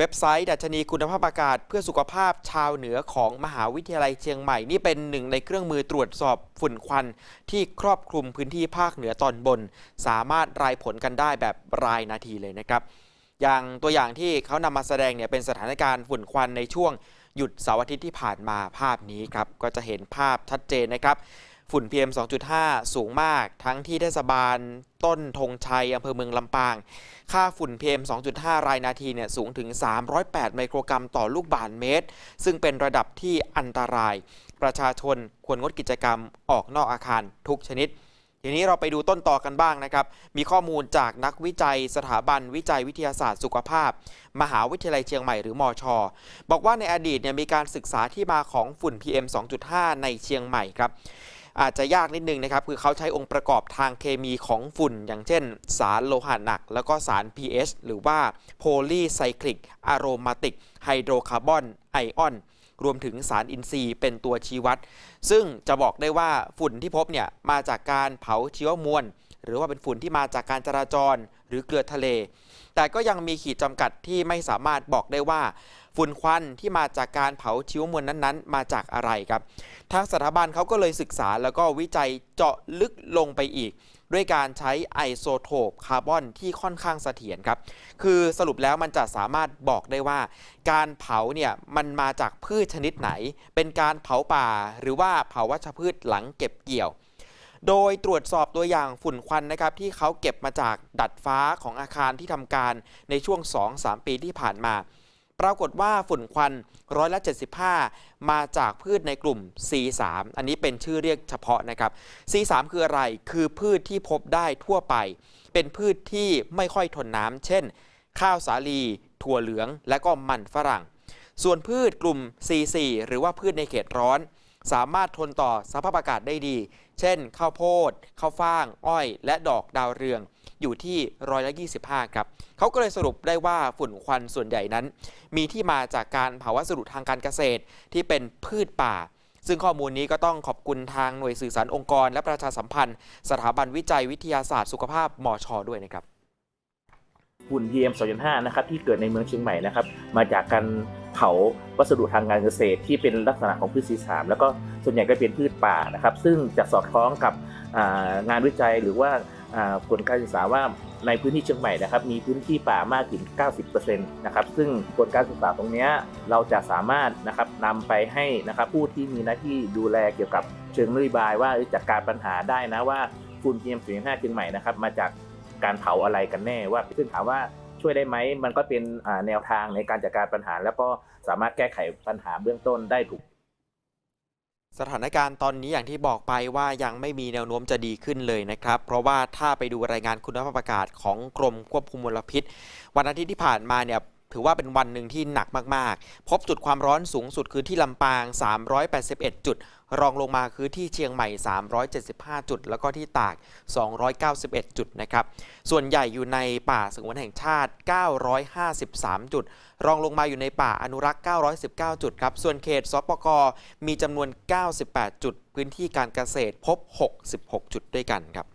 เว็บไซต์ดัชนีคุณภาพอากาศเพื่อสุขภาพชาวเหนือของมหาวิทยาลัยเชียงใหม่ นี่เป็นหนึ่งในเครื่องมือตรวจสอบฝุ่นควัน ที่ครอบคลุมพื้นที่ภาคเหนือตอนบน สามารถรายผลกันได้แบบรายนาทีเลยนะครับ อย่างตัวอย่างที่เขานำมาแสดงเนี่ยเป็นสถานการณ์ฝุ่นควันในช่วงหยุดเสาร์อาทิตย์ที่ผ่านมาภาพนี้ครับก็จะเห็นภาพชัดเจนนะครับ ฝุ่น PM 2.5 สูงมาก ทั้งที่เทศบาลต้นธงชัยอำเภอเมืองลำปาง ค่าฝุ่น PM 2.5 รายนาทีเนี่ยสูงถึง 308 ไมโครกรัมต่อลูกบาศก์เมตร ซึ่งเป็นระดับที่อันตราย ประชาชนควรงดกิจกรรมออกนอกอาคารทุกชนิด ทีนี้เราไปดูต้นต่อกันบ้างนะครับ มีข้อมูลจากนักวิจัยสถาบันวิจัยวิทยาศาสตร์สุขภาพ มหาวิทยาลัยเชียงใหม่หรือมอชอบอกว่าในอดีตเนี่ยมีการศึกษาที่มาของฝุ่น PM 2.5 ในเชียงใหม่ครับ อาจจะยากนิดนึงนะครับ คือเขาใช้องค์ประกอบทางเคมีของฝุ่น อย่างเช่น สารโลหะหนัก แล้วก็สาร pH หรือว่าโพลีไซคลิกอะโรมาติกไฮโดรคาร์บอนไอออนรวมถึงสารอินทรีย์เป็นตัวชี้วัด ซึ่งจะบอกได้ว่าฝุ่นที่พบเนี่ยมาจากการเผาชีวมวล หรือว่าเป็นฝุ่นที่มาจากการจราจรหรือเกลือทะเล แต่ก็ยังมีขีดจำกัดที่ไม่สามารถบอกได้ว่า ฝุ่นควันที่มาจากการเผาชีวมวลนั้นๆ มาจากอะไรครับ ทางสถาบันเขาก็เลยศึกษาแล้วก็วิจัยเจาะลึกลงไปอีก ด้วยการใช้ไอโซโทปคาร์บอนที่ค่อนข้างเสถียรครับ คือสรุปแล้วมันจะสามารถบอกได้ว่า การเผาเนี่ยมันมาจากพืชชนิดไหน เป็นการเผาป่า หรือว่าเผาวัชพืชหลังเก็บเกี่ยว โดยตรวจสอบตัวอย่างฝุ่นควันนะครับที่เขาเก็บมาจากดัดฟ้าของอาคารที่ทำการในช่วง 2-3 ปีที่ผ่านมา ปรากฏว่าฝุ่นควันร้อยละ 75 มาจากพืชในกลุ่ม C3 อันนี้เป็นชื่อเรียกเฉพาะนะครับ C3 คืออะไร คือพืชที่พบได้ทั่วไป เป็นพืชที่ไม่ค่อยทนน้ำเช่น ข้าวสาลี ถั่วเหลือง และก็มันฝรั่ง ส่วนพืชกลุ่ม C4 หรือว่าพืชในเขตร้อน สามารถทนต่อสภาพอากาศได้ดี เช่น ข้าวโพด ข้าวฟ่าง อ้อย และดอกดาวเรืองอยู่ที่ร้อยละ25 ครับ เขาก็เลยสรุปได้ว่าฝุ่นควันส่วนใหญ่นั้น มีที่มาจากการเผาวัสดุทางการเกษตรที่เป็นพืชป่า ซึ่งข้อมูลนี้ก็ต้องขอบคุณทางหน่วยสื่อสารองค์กร และประชาสัมพันธ์ สถาบันวิจัยวิทยาศาสตร์สุขภาพมอชด้วยนะครับฝุ่น PM 2.5 นะครับที่เกิดในเมืองเชียงใหม่นะครับมาจากการ เผาวัสดุทางการเกษตรที่เป็นลักษณะของพืชสีสามแล้วก็ส่วนใหญ่ก็เป็นพืชป่านะครับ ซึ่งจะสอดคล้องกับงานวิจัยหรือว่าอ่าผลการศึกษาว่าในพื้นที่เชียงใหม่นะครับ มีพื้นที่ป่ามากถึง 90%นะครับ ซึ่งผลการศึกษาตรงนี้เราจะสามารถนะครับนำไปให้นะครับผู้ที่มีหน้าที่ดูแลเกี่ยวกับเชิงนโยบายว่าจัดการปัญหาได้นะว่าฝุ่น PM 2.5เชียงใหม่นะครับมาจากการเผาอะไรกันแน่ว่าซึ่งถามว่า ช่วยได้ไหม มันก็เป็นแนวทางในการจัดการปัญหา แล้วก็สามารถแก้ไขปัญหาเบื้องต้นได้ถูก สถานการณ์ตอนนี้อย่างที่บอกไปว่ายังไม่มีแนวโน้มจะดีขึ้นเลยนะครับ เพราะว่าถ้าไปดูรายงานคุณภาพอากาศของกรมควบคุมมลพิษ วันอาทิตย์ที่ผ่านมาเนี่ย ถือว่าเป็นวันหนึ่งที่หนักมาก ๆ พบจุดความร้อนสูงสุดคือที่ลำปาง 381 จุด รองลงมาคือที่เชียงใหม่ 375 จุด แล้วก็ที่ตาก 291 จุดนะครับ ส่วนใหญ่อยู่ในป่าสงวนแห่งชาติ 953 จุด รองลงมาอยู่ในป่าอนุรักษ์ 919 จุดครับ ส่วนเขตสปกมีจำนวน 98 จุด พื้นที่การเกษตรพบ 66 จุดด้วยกันครับ